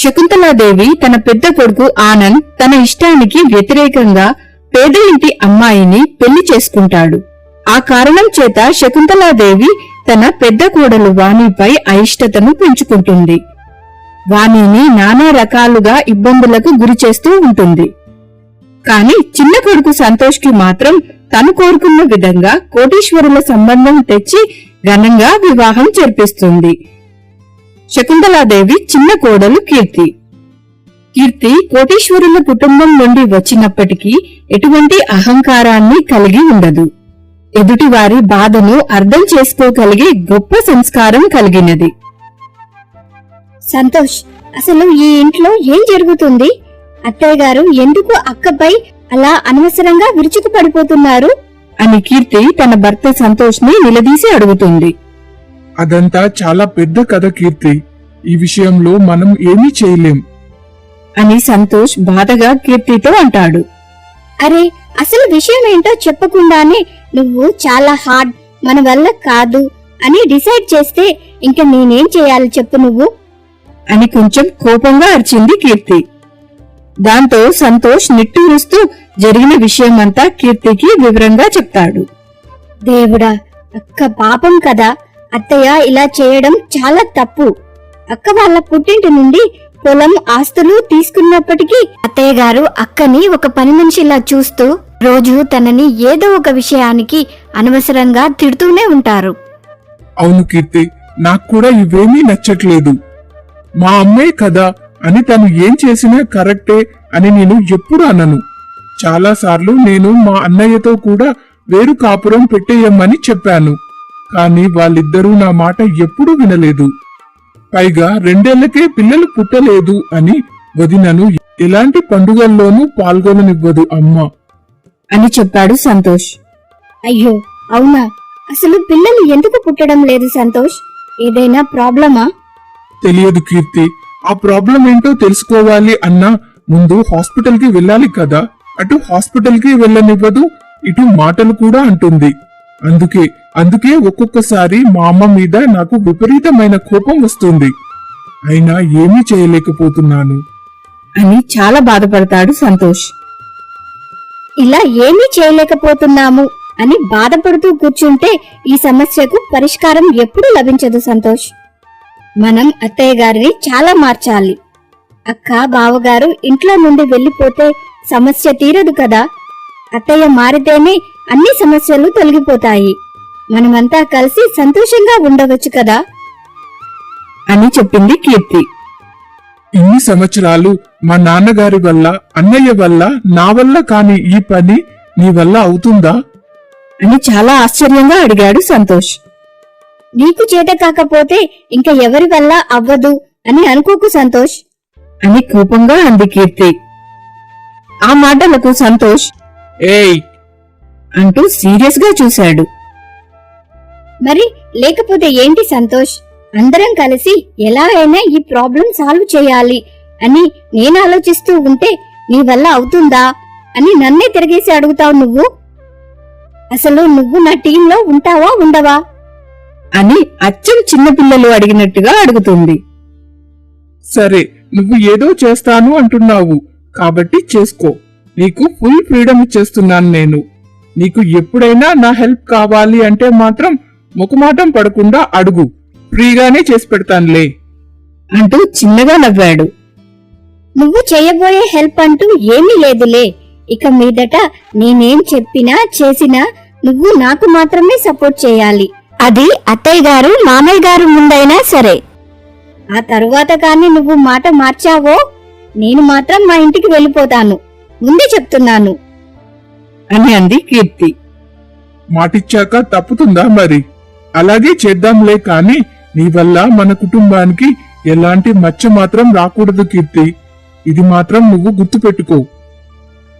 శకుంతలాదేవి తన పెద్ద కొడుకు ఆనంద్ తన ఇష్టానికి వ్యతిరేకంగా పేద ఇంటి అమ్మాయిని పెళ్ళి చేసుకుంటాడు. ఆ కారణం చేత శకుంతలాదేవి తన పెద్ద కోడలు వాణిపై అయిష్టతను పెంచుకుంటుంది. వాణిని నానా రకాలుగా ఇబ్బందులకు గురి చేస్తూ ఉంటుంది. కాని చిన్న కొడుకు సంతోష్కి మాత్రం తను కోరుకున్న విధంగా కోటీశ్వరుల సంబంధం తెచ్చి ఘనంగా వివాహం జరిపిస్తుంది. శకుంతలాదేవి చిన్న కోడలు కీర్తి. కీర్తి కోటీశ్వరుల కుటుంబం నుండి వచ్చినప్పటికీ ఎటువంటి అహంకారాన్ని కలిగి ఉండదు. ఎదుటివారి బాధను అర్థం చేసుకోగలిగే గొప్ప సంస్కారం కలిగినది. సంతోష్ అసలు ఈ ఇంట్లో ఏం జరుగుతుంది? అత్తయ్య గారు ఎందుకు అక్కపై అలా అనవసరంగా విరుచుకు పడిపోతున్నారు అని కీర్తి తన భర్త సంతోష్ని నిలదీసి అడుగుతుంది. అదంతా చాలా పెద్ద కథ కీర్తి. ఈ విషయంలో మనం ఏమీ చేయలేం. అని సంతోష్ బాధగా కీర్తితో అంటాడు. అరే అసలు విషయం ఏంటో చెప్పకుండానే నువ్వు చాలా హార్డ్ మన వల్ల కాదు అని డిసైడ్ చేస్తే ఇంకా నేనేం చేయాలి చెప్పు నువ్వు? అని కొంచెం కోపంగా అరిచింది కీర్తి. దాంతో సంతోష్ నిట్టూరుస్తూ జరిగిన విషయమంతా కీర్తికి వివరంగా చెప్తాడు. దేవుడా అక్క పాపం కదా. అత్తయ్య ఇలా చేయడం చాలా తప్పు. అక్క వాళ్ళ పుట్టింటి నుండి పొలం ఆస్తులు తీసుకున్నప్పటికీ అత్తయ్య గారు అక్కని ఒక పని మనిషిలా చూస్తూ రోజు తనని ఏదో ఒక విషయానికి అనవసరంగా తిడుతూనే ఉంటారు. అవును కీర్తి నాకు కూడా ఇవేమీ నచ్చట్లేదు. మా అమ్మే కదా అని తను ఏం చేసినా కరెక్టే అని నేను ఎప్పుడు అనను. చాలా సార్లు నేను మా అన్నయ్యతో కూడా వేరు కాపురం పెట్టేయమ్మని చెప్పాను. కానీ వాళ్ళిద్దరూ నా మాట ఎప్పుడూ వినలేదు. పైగా రెండేళ్ళకే పిల్లలు పుట్టలేదు అని వదినను ఎలాంటి పండుగల్లోనూ పాల్గొననివ్వదు అమ్మ. అని చెప్పాడు సంతోష్. అయ్యో అవునా? అసలు పిల్లలు ఎందుకు పుట్టడం లేదు సంతోష్? ఏదైనా ప్రాబ్లమా? తెలియదు కీర్తి. ఆ ప్రాబ్లం ఏంటో తెలుసుకోవాలి అన్నా ముందు హాస్పిటల్కి వెళ్ళాలి కదా. అటు హాస్పిటల్కి వెళ్ళనివ్వదు ఇటు మాటలు కూడా అంటుంది. అందుకే అందుకే ఒక్కొక్కసారి మా అమ్మ మీద నాకు విపరీతమైన కోపం వస్తుంది. అయినా ఏమీ చేయలేకపోతున్నాను. అని చాలా బాధపడతాడు సంతోష్. ఇలా ఏమీ చేయలేకపోతున్నాము అని బాధపడుతూ కూర్చుంటే ఈ సమస్యకు పరిష్కారం ఎప్పుడూ లభించదు సంతోష్. మనం అత్తయ్య గారిని చాలా మార్చాలి. అక్క బావగారు ఇంట్లో నుండి వెళ్ళిపోతే సమస్య తీరదు కదా. అత్తయ్య మారితేనే అన్ని సమస్యలు తొలగిపోతాయి. మనమంతా కలిసి సంతోషంగా ఉండవచ్చు కదా? అని చెప్పింది కీర్తి. ఇన్ని సంవత్సరాలు మా నాన్నగారి వల్ల అన్నయ్య వల్ల నా వల్ల కాని ఈ పని నీ వల్ల అవుతుందా? అని చాలా ఆశ్చర్యంగా అడిగాడు సంతోష్. నీకు చేత కాకపోతే ఇంకా ఎవరి వల్ల అవ్వదు అని అనుకోకు సంతోష్. అని కోపంగా అంది కీర్తి. ఆ మాటలకు సంతోష్ ఏయ్! అంటూ సీరియస్గా చూశాడు. మరి లేకపోతే ఏంటి సంతోష్? అందరం కలిసి ఎలా అయినా ఈ ప్రాబ్లం సాల్వ్ చేయాలి అని నేను ఆలోచిస్తూ ఉంటే నీ వల్ల అవుతుందా అని నన్నే తిరిగేసి అడుగుతావు నువ్వు? అసలు నువ్వు నా టీంలో ఉంటావా ఉండవా? అని అచ్చం చిన్నపిల్లలు అడిగినట్టుగా అడుగుతుంది. సరే నువ్వు ఏదో చేస్తాను అంటున్నావు. కాబట్టి చేసుకో. నీకు ఫుల్ ఫ్రీడమ్ ఇచ్చేస్తున్నాను నేను. నీకు ఎప్పుడైనా నా హెల్ప్ కావాలి అంటే మాత్రం ముఖమాటం పడకుండా అడుగు. ఫ్రీగానే చేసి పెడతానులే. అంటూ చిన్నగా నవ్వాడు. నువ్వు చేయబోయే హెల్ప్ అంటూ ఏమీ లేదులే. ఇక మీదట నేనేం చెప్పినా చేసినా నువ్వు నాకు మాత్రమే సపోర్ట్ చేయాలి. అది అత్తయ్య గారు మామయ్య గారు ముందైనా సరే. ఆ తరువాత కాని నువ్వు మాట మార్చావో నేను మాత్రం మా ఇంటికి వెళ్ళిపోతాను. ముందే చెప్తున్నాను. అని అంది కీర్తి. మాటిచ్చాక తప్పుతుందా మరి? అలాగే చేద్దాంలే కాని నీ వల్ల మన కుటుంబానికి ఎలాంటి మచ్చ మాత్రం రాకూడదు కీర్తి. ఇది మాత్రం నువ్వు గుర్తుపెట్టుకో.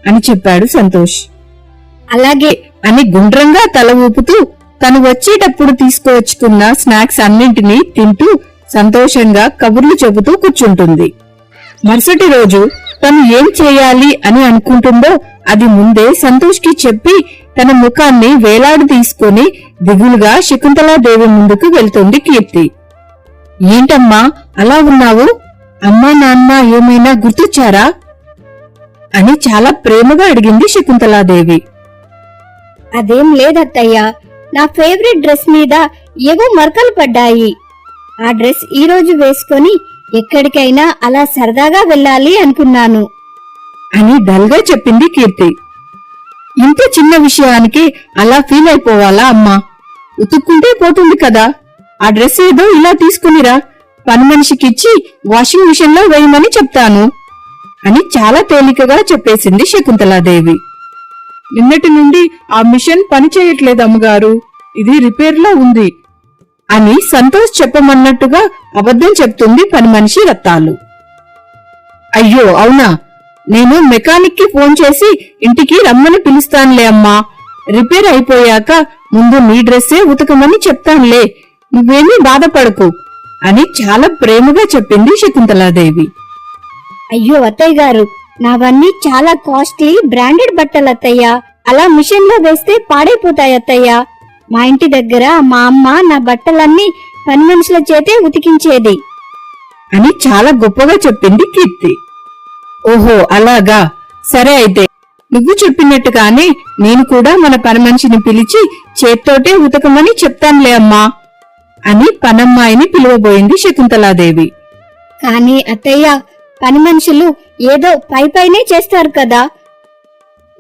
అని చెప్పాడు సంతోష్. అలాగే అని గుండ్రంగా తల ఊపుతూ తను వచ్చేటప్పుడు తీసుకువచ్చుకున్న స్నాక్స్ అన్నింటినీ తింటూ సంతోషంగా కబుర్లు చెబుతూ కూర్చుంటుంది. మరుసటి రోజు తను ఏం చేయాలి అని అనుకుంటుందో అది ముందే సంతోష్కి చెప్పి తన ముఖాన్ని వేలాడి తీసుకుని దిగులుగా శకుంతలాదేవి ముందుకు వెళ్తుంది కీర్తి. ఏంటమ్మా అలా ఉన్నావు? అమ్మా నాన్న ఏమైనా గుర్తొచ్చారా? అని చాలా ప్రేమగా అడిగింది శకుంతలాదేవి. అదేం లేదత్తయ్యా నా ఫేవరెట్ డ్రెస్ మీద ఏవో మరకలు పడ్డాయి. ఆ డ్రెస్ ఈ రోజు వేసుకొని ఎక్కడికైనా అలా సరదాగా వెళ్ళాలి అనుకున్నాను. అని డల్గా చెప్పింది కీర్తి. ఇంత చిన్న విషయానికి అలా ఫీల్ అయిపోవాలా అమ్మా? ఉతుక్కుంటే పోతుంది కదా. ఆ డ్రెస్ ఏదో ఇలా తీసుకునిరా. పని మనిషికిచ్చి వాషింగ్ మిషన్లో వేయమని చెప్తాను. అని చాలా తేలికగా చెప్పేసింది శకుంతలాదేవి. నిన్నటి నుండి ఆ మిషన్ పని చేయట్లేదు అమ్మగారు. ఇది రిపేర్లో ఉంది. అని సంతోష్ చెప్పమన్నట్టుగా అబద్ధం చెప్తుంది పని మనిషి రత్తాలు. అయ్యో అవునా? నేను మెకానిక్కి ఫోన్ చేసి ఇంటికి రమ్మని పిలుస్తానులే అమ్మా. రిపేర్ అయిపోయాక ముందు నీ డ్రెస్సే ఉతకమని చెప్తానులే. నువ్వేమీ బాధపడకు అని చాలా ప్రేమగా చెప్పింది శకుంతలాదేవి. అయ్యో అత్తయ్య గారు నావన్నీ చాలా కాస్ట్లీ బ్రాండెడ్ బట్టలు అత్తయ్య. అలా మిషన్లో వేస్తే పాడైపోతాయి అత్తయ్య. మా ఇంటి దగ్గర మా అమ్మ నా బట్టలన్నీ పని మనుషుల చేతే ఉతికించేది. అని చాలా గొప్పగా చెప్పింది కీర్తి. ఓహో అలాగా. సరే అయితే నువ్వు చెప్పినట్టుగానే నేను కూడా మన పని మనిషిని పిలిచి చేత్తోటే ఉతకమని చెప్తానులే అమ్మా అని పనమ్మాయిని పిలువబోయింది శకుంతలాదేవి. కానీ అత్తయ్య పని మనుషులు ఏదో పై పైనే చేస్తారు కదా.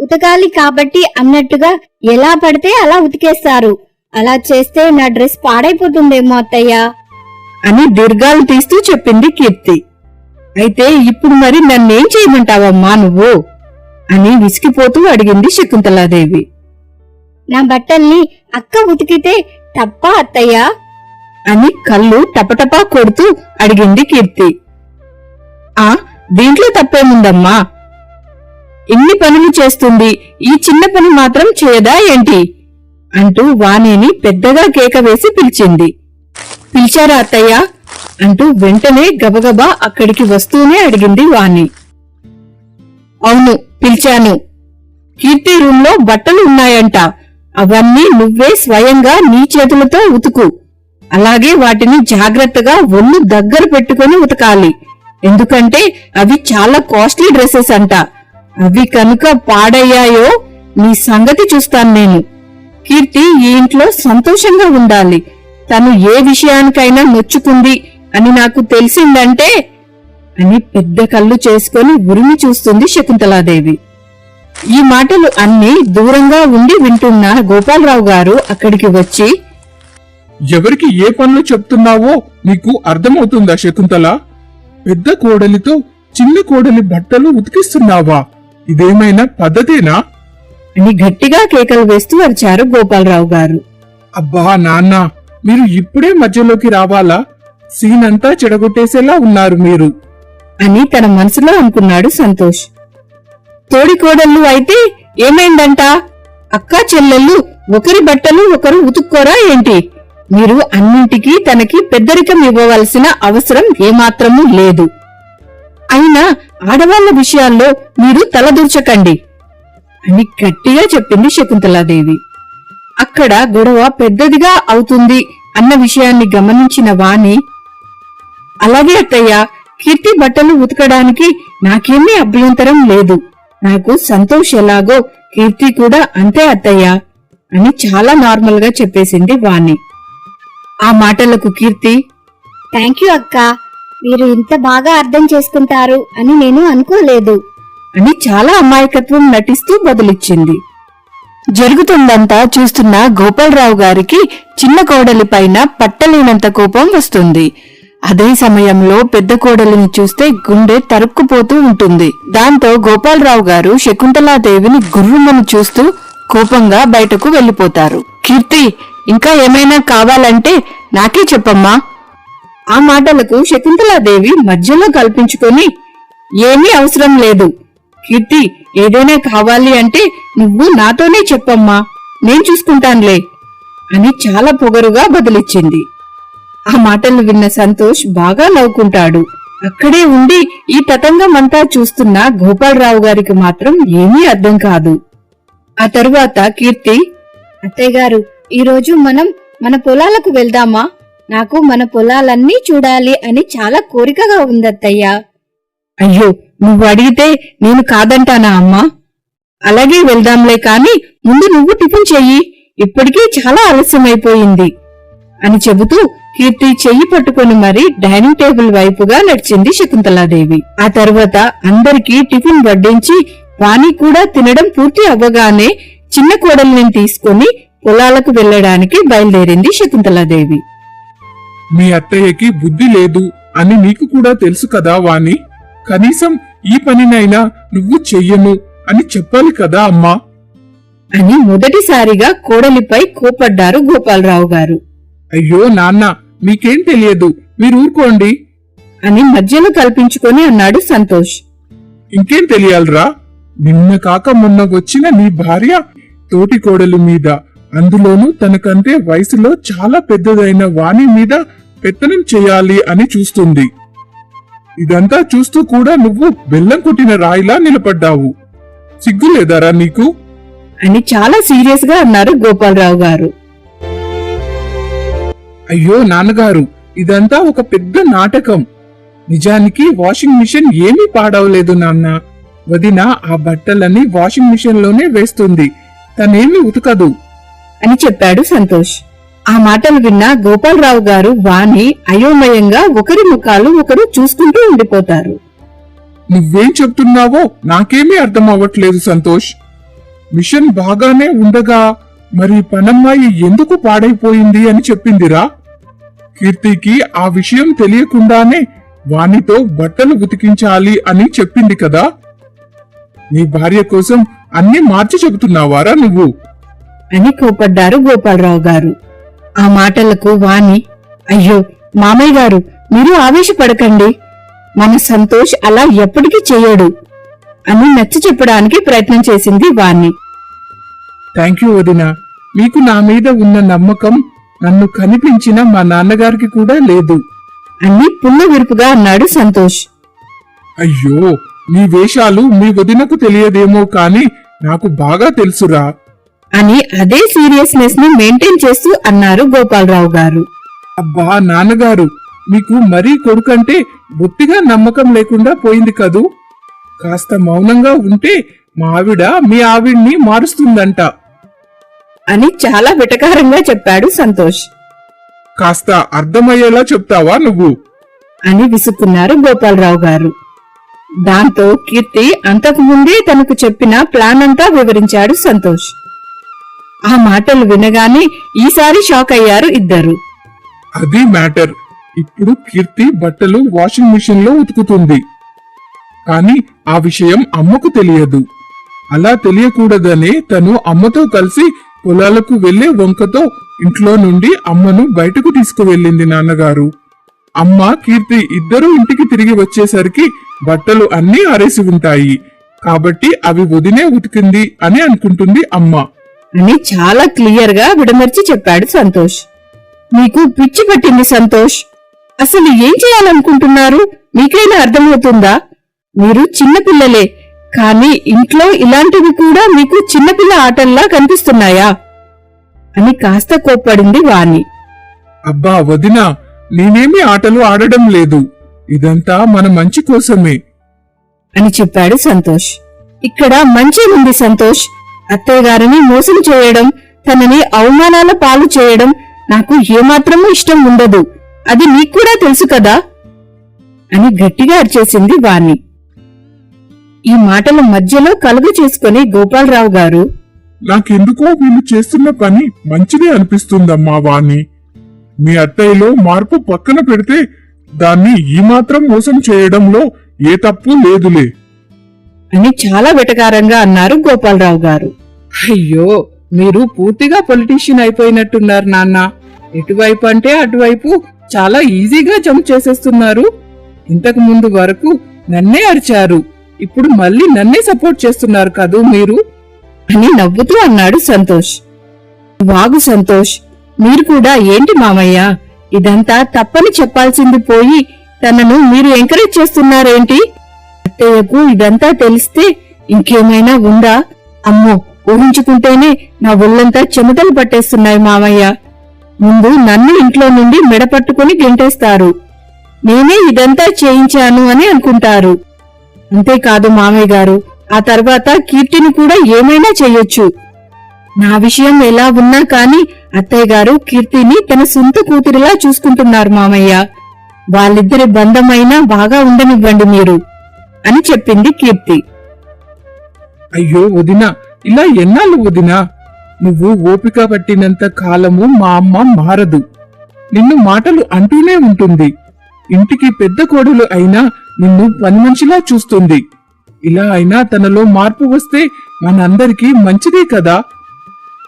ఉతకాలి కాబట్టి అన్నట్టుగా ఎలా పడితే అలా ఉతికేస్తారు. అలా చేస్తే నా డ్రెస్ పాడైపోతుందేమో అత్తయ్య. అని దీర్ఘాలు తీస్తూ చెప్పింది కీర్తి. అయితే ఇప్పుడు మరి నన్నేం చేయమంటావమ్మా నువ్వు? అని విసిగిపోతూ అడిగింది శకుంతలాదేవి. నా బట్టల్ని అక్క ఉతికితే తప్ప అత్తయ్య? అని కళ్ళు టపటపా కొడుతూ అడిగింది కీర్తి. ఆ దీంట్లో తప్పేముందమ్మా? ఇన్ని పనులు చేస్తుంది? ఈ చిన్న పని మాత్రం చేయదా ఏంటి? అంటూ వాణిని పెద్దగా కేక వేసి పిలిచింది. పిలిచారా అత్తయ్య? అంటూ వెంటనే గబగబా అక్కడికి వస్తూనే అడిగింది వాణి. అవును పిలిచాను. కీర్తి రూమ్లో బట్టలు ఉన్నాయంట. అవన్నీ నువ్వే స్వయంగా నీ చేతులతో ఉతుకు. అలాగే వాటిని జాగ్రత్తగా ఒళ్ళు దగ్గర పెట్టుకొని ఉతకాలి. ఎందుకంటే అవి చాలా కాస్ట్లీ డ్రెస్సెస్ అంట. అవి కనుక పాడయ్యాయో నీ సంగతి చూస్తాను నేను. కీర్తి ఈ ఇంట్లో సంతోషంగా ఉండాలి. తను ఏ విషయానికైనా నొచ్చుకుంది అని నాకు తెలిసిందంటే అని పెద్ద కళ్ళు చేసుకొని ఉరిమి చూస్తుంది శకుంతలాదేవి. ఈ మాటలు అన్ని దూరంగా ఉండి వింటున్న గోపాలరావు గారు అక్కడికి వచ్చి ఎవరికి ఏ పనులు చెప్తున్నావో నీకు అర్థమవుతుందా శకుంతల? పెద్ద కోడలితో చిన్న కోడలి బట్టలు ఉతికిస్తున్నావా? ఇదేమైనా పద్ధతేనా? అని గట్టిగా కేకలు వేస్తూ వచ్చారు గోపాలరావు గారు. అబ్బా నాన్న మీరు ఇప్పుడే మధ్యలోకి రావాలా? సీన్ అంతా చెడగొట్టేసేలా ఉన్నారు మీరు. అని తన మనసులో అనుకున్నాడు సంతోష్. తోడికోడళ్ళు అయితే ఏమైందంట? అక్కా చెల్లెళ్ళు ఒకరి బట్టలు ఒకరు ఉతుక్కోరా ఏంటి? మీరు అన్నింటికీ తనకి పెద్దరికం ఇవ్వవలసిన అవసరం ఏమాత్రమూ లేదు. అయినా ఆడవాళ్ళ విషయాల్లో మీరు తలదూర్చకండి అని గట్టిగా చెప్పింది శకుంతలాదేవి. అక్కడ గొడవ పెద్దదిగా అవుతుంది అన్న విషయాన్ని గమనించిన వాణి అలాగే అత్తయ్య కీర్తి బట్టలు ఉతకడానికి నాకేమీ అభ్యంతరం లేదు. నాకు సంతోష్ ఎలాగో కీర్తి కూడా అంతే అత్తయ్య అని చాలా నార్మల్గా చెప్పేసింది వాణి. ఆ మాటలకు కీర్తి థ్యాంక్ యూ అక్క. మీరు ఇంత బాగా అర్థం చేసుకుంటారు అని నేను అనుకోలేదు. అని చాలా అమాయకత్వం నటిస్తూ బదులిచ్చింది. జరుగుతుందంతా చూస్తున్న గోపాలరావు గారికి చిన్న కోడలి పైన పట్టలేనంత కోపం వస్తుంది. అదే సమయంలో పెద్ద కోడలిని చూస్తే గుండె తరుక్కుపోతూ ఉంటుంది. దాంతో గోపాలరావు గారు శకుంతలాదేవిని గుర్రుమని చూస్తూ కోపంగా బయటకు వెళ్ళిపోతారు కీర్తి ఇంకా ఏమైనా కావాలంటే నాకే చెప్పమ్మా. ఆ మాటలకు శకుంతలాదేవి మధ్యలో కల్పించుకొని ఏమీ అవసరం లేదు. కీర్తి ఏదైనా కావాలి అంటే నువ్వు నాతోనే చెప్పమ్మా. నేను చూసుకుంటానులే అని చాలా పొగరుగా బదులిచ్చింది. ఆ మాటలు విన్న సంతోష్ బాగా నవ్వుకుంటాడు. అక్కడే ఉండి ఈ తతంగమంతా చూస్తున్న గోపాలరావు గారికి మాత్రం ఏమీ అర్థం కాదు. ఆ తరువాత కీర్తి అత్తయ్య గారు ఈ రోజు మనం మన పొలాలకు వెళ్దామా? నాకు మన పొలాలన్నీ చూడాలి అని చాలా కోరికగా ఉందత్తయ్యా. అయ్యో నువ్వు అడిగితే నేను కాదంటానా అమ్మా? అలాగే వెళ్దాంలే కాని ముందు నువ్వు టిఫిన్ చెయ్యి. ఇప్పటికీ చాలా ఆలస్యమైపోయింది అని చెబుతూ కీర్తి చెయ్యి పట్టుకొని మరి డైనింగ్ టేబుల్ వైపుగా నడిచింది శకుంతలాదేవి. ఆ తర్వాత అందరికీ టిఫిన్ వడ్డించి వాణి కూడా తినడం పూర్తి అవ్వగానే చిన్న కోడల్ని తీసుకుని పొలాలకు వెళ్ళడానికి బయలుదేరింది శకుంతలాదేవి. మీ అత్తయ్యకి బుద్ధి లేదు అని నీకు కూడా తెలుసు కదా వాణి. కనీసం ఈ పనినైనా నువ్వు చెయ్యను అని చెప్పాలి కదా అమ్మా. అని మొదటిసారిగా కోడలిపై కోపడ్డారు గోపాలరావు గారు. అయ్యో నాన్న మీకేం తెలియదు? మీరు ఊరుకోండి. అని మధ్యలో కల్పించుకొని అన్నాడు సంతోష్. ఇంకేం తెలియాలరా? నిన్న కాక మొన్న వచ్చిన నీ భార్య తోటి కోడలి మీద అందులోనూ తనకంటే వయసులో చాలా పెద్దదైన వాణి మీద పెత్తనం చేయాలి అని చూస్తుంది. ఇదంతా చూస్తూ కూడా నువ్వు బెల్లం కొట్టిన రాయిలా నిలబడ్డావు. సిగ్గులేదారా నీకు? అని చాలా సీరియస్గా అన్నారు గోపాలరావు గారు. అయ్యో నాన్నగారు ఇదంతా ఒక పెద్ద నాటకం. నిజానికి వాషింగ్ మిషన్ ఏమీ పాడవలేదు నాన్న. వదిన ఆ బట్టలని వాషింగ్ మిషన్లోనే వేస్తుంది. తనేమి ఉతకదు. అని చెప్పాడు సంతోష్. ఆ మాటలు విన్న గోపాలరావు గారు వాణి అయోమయంగా ఒకరి ముఖాలు ఒకరు చూసుకుంటూ ఉండిపోతారు. నువ్వేం చెప్తున్నావో నాకేమీ అర్థం అవ్వట్లేదు సంతోష్. మిషన్ బాగానే ఉండగా మరి పనమ్మాయి ఎందుకు పాడైపోయింది అని చెప్పిందిరా? కీర్తికి ఆ విషయం తెలియకుండానే వానితో బట్టలు ఉతికించాలి అని చెప్పింది కదా? నీ భార్య కోసం అన్ని మార్చి చెబుతున్నావారా నువ్వు? అని కోపడ్డారు గోపాలరావు గారు. ఆ మాటలకు వాణి అయ్యో మామయ్య గారు మీరు ఆవేశపడకండి. మన సంతోష్ అలా ఎప్పటికీ చెయ్యడు అని నచ్చ చెప్పడానికి ప్రయత్నం చేసింది వాణ్ణి థ్యాంక్ యూ వదిన. మీకు నా మీద ఉన్న నమ్మకం నన్ను కనిపించిన మా నాన్నగారికి కూడా లేదు. అని పుల్ల విరుపుగా అన్నాడు సంతోష్. అయ్యో నీ వేషాలు మీ వదినకు తెలియదేమో కాని నాకు బాగా తెలుసురా. అని అదే సీరియస్నెస్ని మెయింటైన్ చేస్తూ అన్నారు గోపాలరావు గారు. అబ్బా నాన్నగారు మీకు మరీ కొడుకంటే బొత్తిగా నమ్మకం లేకుండా పోయింది కదూ? కాస్త మౌనంగా ఉంటే మా ఆవిడ మీ ఆవిడ్ని మారుస్తుందంట. అని చాలా వెటకారంగా చెప్పాడు సంతోష్. కాస్త అర్థమయ్యేలా చెప్తావా నువ్వు? అని విసుక్కున్నారు గోపాలరావు గారు. దాంతో కీర్తి అంతకు ముందే తనకు చెప్పిన ప్లాన్ అంతా వివరించాడు సంతోష్. ఆ మాటలు వినగానే ఈసారి షాక్ అయ్యారు ఇద్దరు. అది మ్యాటర్. ఇప్పుడు కీర్తి బట్టలు వాషింగ్ మిషన్లో ఉతుకుతుంది. కానీ ఆ విషయం అమ్మకు తెలియదు. అలా తెలియకూడదనే తను అమ్మతో కలిసి పొలాలకు వెళ్ళే వంకతో ఇంట్లో నుండి అమ్మను బయటకు తీసుకువెళ్ళింది నాన్నగారు. అమ్మ కీర్తి ఇద్దరూ ఇంటికి తిరిగి వచ్చేసరికి బట్టలు అన్నీ ఆరేసి ఉంటాయి. కాబట్టి అవి వదినే ఉతికింది అని అనుకుంటుంది అమ్మ. అని చాలా క్లియర్గా విడమర్చి చెప్పాడు సంతోష్. మీకు పిచ్చి పట్టింది సంతోష్. అసలు ఏం చేయాలనుకుంటున్నారు? మీకైనా అర్థమవుతుందా? మీరు చిన్నపిల్లలే కానీ ఇంట్లో ఇలాంటివి కూడా మీకు చిన్నపిల్ల ఆటల్లా కనిపిస్తున్నాయా? అని కాస్త కోప్పడింది వాణి. అబ్బా వదినా నేనేమి ఆటలు ఆడడం లేదు. ఇదంతా మన మంచి కోసమే. అని చెప్పాడు సంతోష్. ఇక్కడ మంచి ఉంది సంతోష్. అత్తయ్య గారిని మోసం చేయడం తనని అవమానాల పాలు చేయడం నాకు ఏమాత్రమూ ఇష్టం ఉండదు. అది నీకు కూడా తెలుసు కదా? అని గట్టిగా అరిచేసింది వాణి. ఈ మాటల మధ్యలో కలుగు చేసుకుని గోపాలరావు గారు నాకెందుకో వీళ్ళు చేస్తున్న పని మంచిదే అనిపిస్తుందమ్మా వాణ్ణి. మీ అత్తయ్యలో మార్పు పక్కన పెడితే దాన్ని ఈ మాత్రం మోసం చేయడంలో ఏ తప్పు లేదులే. అని చాలా వెటకారంగా అన్నారు గోపాలరావు గారు. అయ్యో మీరు పూర్తిగా పొలిటీషియన్ అయిపోయినట్టున్నారు నాన్న. ఎటువైపు అంటే అటువైపు చాలా ఈజీగా జంప్ చేసేస్తున్నారు. ఇంతకు ముందు వరకు నన్నే అరిచారు. ఇప్పుడు మళ్ళీ నన్నే సపోర్ట్ చేస్తున్నారు కదూ మీరు? అని నవ్వుతూ అన్నాడు సంతోష్. వాగు సంతోష్ మీరు కూడా ఏంటి మామయ్య? ఇదంతా తప్పని చెప్పాల్సింది పోయి తనను మీరు ఎంకరేజ్ చేస్తున్నారేంటి? అత్తయ్యకు ఇదంతా తెలిస్తే ఇంకేమైనా ఉందా? అమ్మో ఊహించుకుంటేనే నా ఒళ్ళంతా చెమటలు పట్టేస్తున్నాయి మామయ్య. ముందు నన్ను ఇంట్లో నుండి మెడపట్టుకుని గెంటేస్తారు. నేనే ఇదంతా చేయించాను అని అనుకుంటారు. అంతేకాదు మామయ్య గారు ఆ తర్వాత కీర్తిని కూడా ఏమైనా చెయ్యొచ్చు నా విషయం ఎలా ఉన్నా కాని అత్తయ్య గారు కీర్తిని తన సొంత కూతురిలా చూసుకుంటున్నారు మామయ్య. వాళ్ళిద్దరి బంధమైనా బాగా ఉండనివ్వండి మీరు అని చెప్పింది కీర్తి. అయ్యో వదినా ఇలా ఎన్నాళ్ళు వదినా? నువ్వు ఓపిక పట్టినంత కాలము మా అమ్మ మారదు. నిన్ను మాటలు అంటూనే ఉంటుంది. ఇంటికి పెద్ద కోడలు అయినా నిన్ను పని మనిషిలా చూస్తుంది. ఇలా అయినా తనలో మార్పు వస్తే మనందరికీ మంచిదే కదా?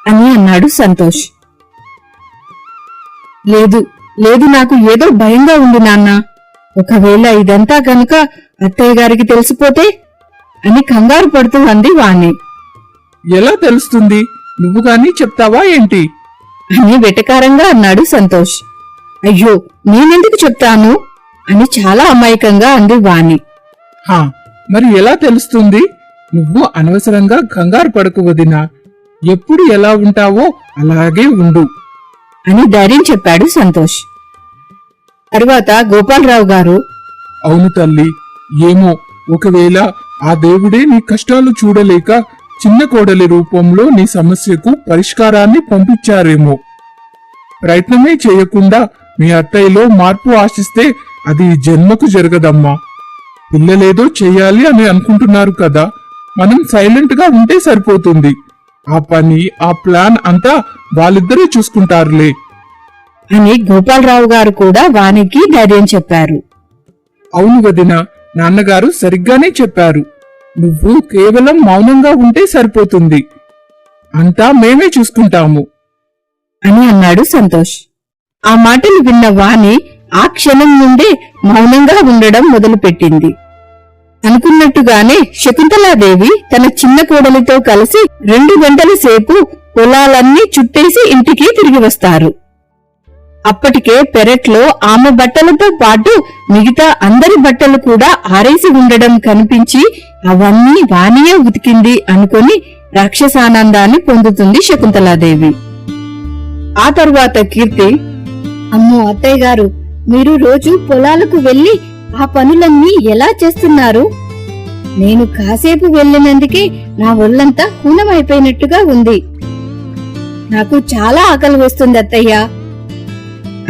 అని అన్నాడు సంతోష్. లేదు లేదు నాకు ఏదో భయంగా ఉంది నాన్న. ఒకవేళ ఇదంతా గనుక అత్తయ్య గారికి తెలిసిపోతే అని కంగారు పడుతూ అంది వాణి. ఎలా తెలుస్తుంది? నువ్వు గాని చెప్తావా ఏంటి? అని వెటకారంగా అన్నాడు సంతోష్. అయ్యో నేనెందుకు చెప్తాను? అని చాలా అమాయకంగా అంది వాణి. హా మరి ఎలా తెలుస్తుంది? నువ్వు అనవసరంగా కంగారు పడకు వదినా. ఎప్పుడు ఎలా ఉంటావో అలాగే ఉండు. అని ధైర్యం చెప్పాడు సంతోష్. తరువాత గోపాలరావు గారు అవును తల్లి ఏమో ఒకవేళ ఆ దేవుడే నీ కష్టాలు చూడలేక చిన్న కోడలి రూపంలో నీ సమస్యకు పరిష్కారాన్ని పంపించారేమో. ప్రయత్నమే చేయకుండా మీ అత్తయ్యలో మార్పు ఆశిస్తే అది జన్మకు జరగదమ్మా. పిల్లలేదో చెయ్యాలి అని అనుకుంటున్నారు కదా మనం సైలెంట్గా ఉంటే సరిపోతుంది. ఆ పని ఆ ప్లాన్ అంతా వాళ్ళిద్దరే చూసుకుంటారులే. అని గోపాలరావు గారు కూడా వానికి ధైర్యం చెప్పారు. అవును వదిన నాన్నగారు సరిగ్గానే చెప్పారు. నువ్వు కేవలం మౌనంగా ఉంటే సరిపోతుంది. అంతా మేమే చూసుకుంటాము. అని అన్నాడు సంతోష్. ఆ మాటలు విన్న వాణి ఆ క్షణం నుండే మౌనంగా ఉండడం మొదలుపెట్టింది. అనుకున్నట్టుగానే శకుంతలాదేవి తన చిన్న కోడలితో కలిసి రెండు గంటల సేపు పొలాలన్నీ చుట్టేసి ఇంటికి తిరిగి వస్తారు. అప్పటికే పెరట్లో ఆమె బట్టలతో పాటు మిగతా అందరి బట్టలు కూడా ఆరేసి ఉండడం కనిపించి అవన్నీ వానియే ఉతికింది అనుకొని రాక్షసానందాన్ని పొందుతుంది శకుంతలాదేవి. ఆ తరువాత కీర్తి అమ్మో అత్తయ్య గారు మీరు రోజు పొలాలకు వెళ్ళి ఆ పనులన్నీ ఎలా చేస్తున్నారు? నేను కాసేపు వెళ్ళినందుకే నా ఒళ్ళంతా హూనమైపోయినట్టుగా ఉంది. నాకు చాలా ఆకలి వస్తుంది అత్తయ్య.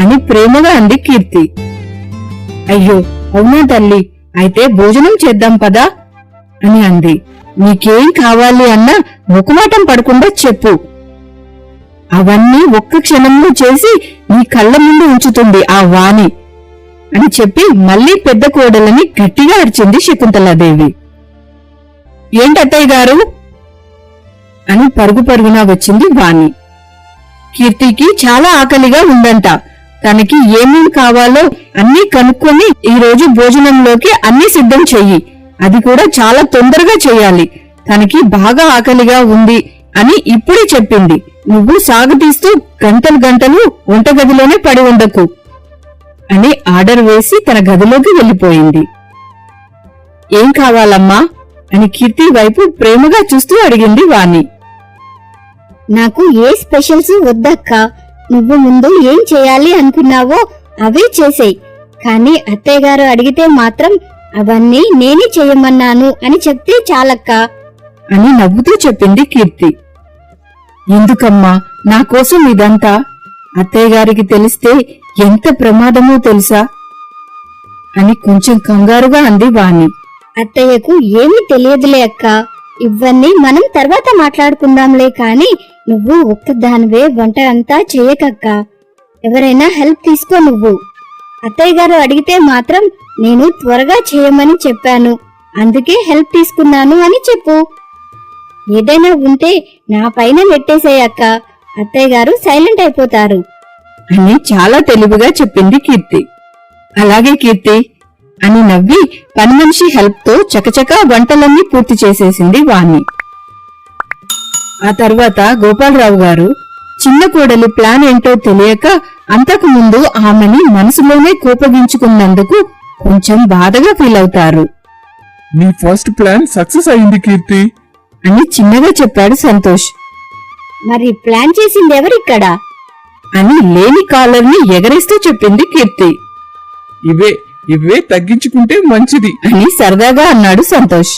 అని ప్రేమగా అంది కీర్తి. అయ్యో అవునా తల్లి? అయితే భోజనం చేద్దాం పదా? అని అంది. నీకేం కావాలి అన్నా ముఖమాటం పడకుండా చెప్పు. అవన్నీ ఒక్క క్షణంలో చేసి నీ కళ్ళ ముందు ఉంచుతుంది ఆ వాణి అని చెప్పి మళ్ళీ పెద్ద కోడలని గట్టిగా అరిచింది శకుంతలాదేవి. ఏంటత్తయ్య గారు? అని పరుగు పరుగున వచ్చింది వాణి. కీర్తికి చాలా ఆకలిగా ఉందంట. తనకి ఏమేం కావాలో అన్నీ కనుక్కొని ఈ రోజు భోజనంలోకి అన్ని సిద్ధం చెయ్యి. అది కూడా చాలా తొందరగా చేయాలి తనకి బాగా ఆకలిగా ఉంది అని ఇప్పుడే చెప్పింది. నువ్వు సాగుతీస్తూ గంటలు గంటలు వంటగదిలోనే పడి ఉండకు అని ఆర్డర్ వేసి తన గదిలోకి వెళ్ళిపోయింది ఏం కావాలమ్మా? అని కీర్తి వైపు ప్రేమగా చూస్తూ అడిగింది వాణి. నాకు ఏ స్పెషల్స్ వద్దక్క. నువ్వు ముందు ఏం చేయాలి అనుకున్నావో అవే చేసేయ్. కానీ అత్తయ్య గారు అడిగితే మాత్రం అవన్నీ నేనే చేయమన్నాను అని చెప్తే చాలక్క. అని నవ్వుతూ చెప్పింది కీర్తి. ఎందుకమ్మా? నా కోసం ఇదంతా? అత్తయ్య గారికి తెలిస్తే ఎంత ప్రమాదమో తెలుసా? అని కొంచెం కంగారుగా అంది వాణి. అత్తయ్యకు ఏమీ తెలియదులే అక్క. ఇవన్నీ మనం తర్వాత మాట్లాడుకుందాంలే కాని నువ్వు ఒక్కదానివే వంట అంతా చేయకక్క. ఎవరైనా హెల్ప్ తీసుకో నువ్వు. అత్తయ్య గారు అడిగితే మాత్రం నేను త్వరగా చేయమని చెప్పాను. అందుకే హెల్ప్ తీసుకున్నాను అని చెప్పు. ఏదైనా ఉంటే నా పైన నెట్టేసేయక్క అత్తయ్య గారు సైలెంట్ అయిపోతారు. అని చాలా తెలివిగా చెప్పింది కీర్తి. అలాగే కీర్తి అని నవ్వి పని మనిషి హెల్ప్తో చకచకా వంటలన్నీ పూర్తి చేసేసింది వాణి. ఆ తర్వాత గోపాలరావు గారు చిన్న కోడలి ప్లాన్ ఏంటో తెలియక అంతకు ముందు ఆమెని మనసులోనే కోపగించుకున్నందుకు కొంచెం బాధగా ఫీల్ అవుతారు. నీ ఫస్ట్ ప్లాన్ సక్సెస్ అయింది కీర్తి. అని చిన్నగా చెప్పాడు సంతోష్. మరి ప్లాన్ చేసింది ఎవరిక్కడ? అని లేని కాలర్ని ఎగరేస్తూ చెప్పింది కీర్తి. ఇవే ఇవే తగ్గించుకుంటే మంచిది అని సరదాగా అన్నాడు సంతోష్.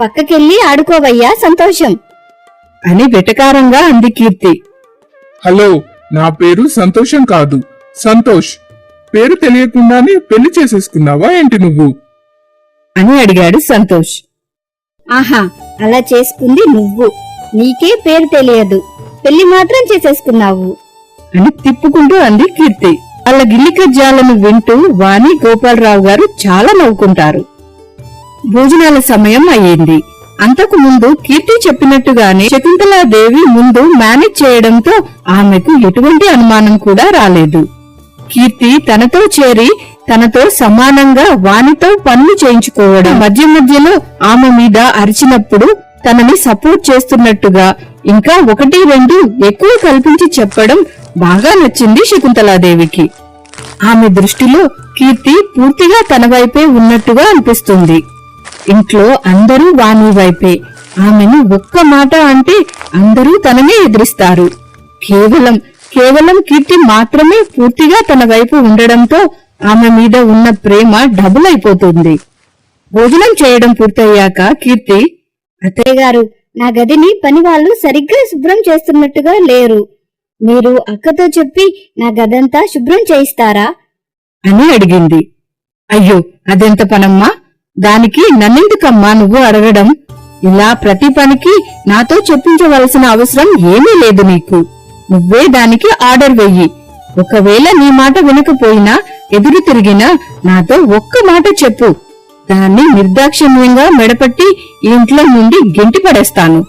పక్కకెళ్ళి ఆడుకోవయ్యా సంతోషం. అని వెటకారంగా అంది కీర్తి. హలో నా పేరు సంతోషం కాదు సంతోష్. పేరు తెలియకుండానే పెళ్ళి చేసేసుకున్నావా ఏంటి నువ్వు? అని అడిగాడు సంతోష్. ఆహా అలా చేసుకుంది నువ్వు. నీకే పేరు తెలియదు. పెళ్ళి మాత్రం చేసేసుకున్నావు. అని తిప్పుకుంటూ అంది కీర్తి. వాళ్ళ గిల్లి కజ్జాలను వింటూ వాణి గోపాలరావు గారు చాలా నవ్వుకుంటారు. భోజనాల సమయం అయ్యింది. అంతకు ముందు కీర్తి చెప్పినట్టుగానే శకుంతలాదేవి ముందు మేనేజ్ చేయడంతో ఆమెకు ఎటువంటి అనుమానం కూడా రాలేదు. కీర్తి తనతో చేరి తనతో సమానంగా వానితో పనులు చేయించుకోవడం. మధ్య మధ్యలో ఆమె మీద అరిచినప్పుడు తనని సపోర్ట్ చేస్తున్నట్టుగా ఇంకా ఒకటి రెండు ఎక్కువ కల్పించి చెప్పడం బాగా నచ్చింది శకుంతలాదేవికి. ఆమె దృష్టిలో కీర్తి పూర్తిగా తన వైపే ఉన్నట్టుగా అనిపిస్తుంది. ఇంట్లో అందరూ వాణి వైపే. ఆమెను ఒక్క మాట అంటే అందరూ తననే ఎదిరిస్తారు. కేవలం కేవలం కీర్తి మాత్రమే పూర్తిగా తన వైపు ఉండడంతో ఆమె మీద ఉన్న ప్రేమ డబుల్ అయిపోతుంది. భోజనం చేయడం పూర్తయ్యాక కీర్తి అత్తయ్య గారు నా గదిని పని వాళ్ళు సరిగ్గా శుభ్రం చేస్తున్నట్టుగా లేరు. మీరు అక్కతో చెప్పి నా గదంతా శుభ్రం చేయిస్తారా? అని అడిగింది. అయ్యో అదెంత పనమ్మా? దానికి నన్నెందుకమ్మా నువ్వు అడగడం? ఇలా ప్రతి పనికి నాతో చెప్పించవలసిన అవసరం ఏమీ లేదు నీకు. నువ్వే దానికి ఆర్డర్ వెయ్యి. ఒకవేళ నీ మాట వినకపోయినా ఎదురు తిరిగినా నాతో ఒక్క మాట చెప్పు. దాన్ని నిర్దాక్షిణ్యంగా మెడపట్టి ఇంట్లో నుండి గెంటి పడేస్తాను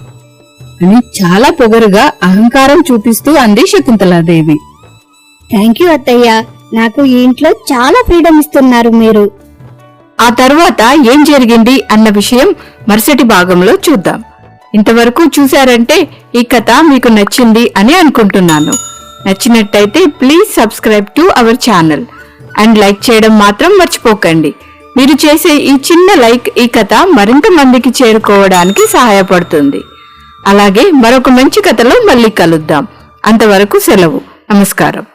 అని చాలా పొగరుగా అహంకారం చూపిస్తూ అంది శకుంతలాదేవి. థ్యాంక్ యూ అత్తయ్య. నాకు ఈ ఇంట్లో చాలా ఫ్రీడమ్ ఇస్తున్నారు మీరు. ఆ తర్వాత ఏం జరిగింది అన్న విషయం మరుసటి భాగంలో చూద్దాం. ఇంతవరకు చూశారంటే ఈ కథ మీకు నచ్చింది అని అనుకుంటున్నాను. నచ్చినట్టయితే please subscribe to our channel and like చేయడం మాత్రం మర్చిపోకండి. మీరు చేసే ఈ చిన్న లైక్ ఈ కథ మరింత మందికి చేరుకోవడానికి సహాయపడుతుంది. అలాగే మరొక మంచి కథలో మళ్ళీ కలుద్దాం. అంతవరకు సెలవు. నమస్కారం.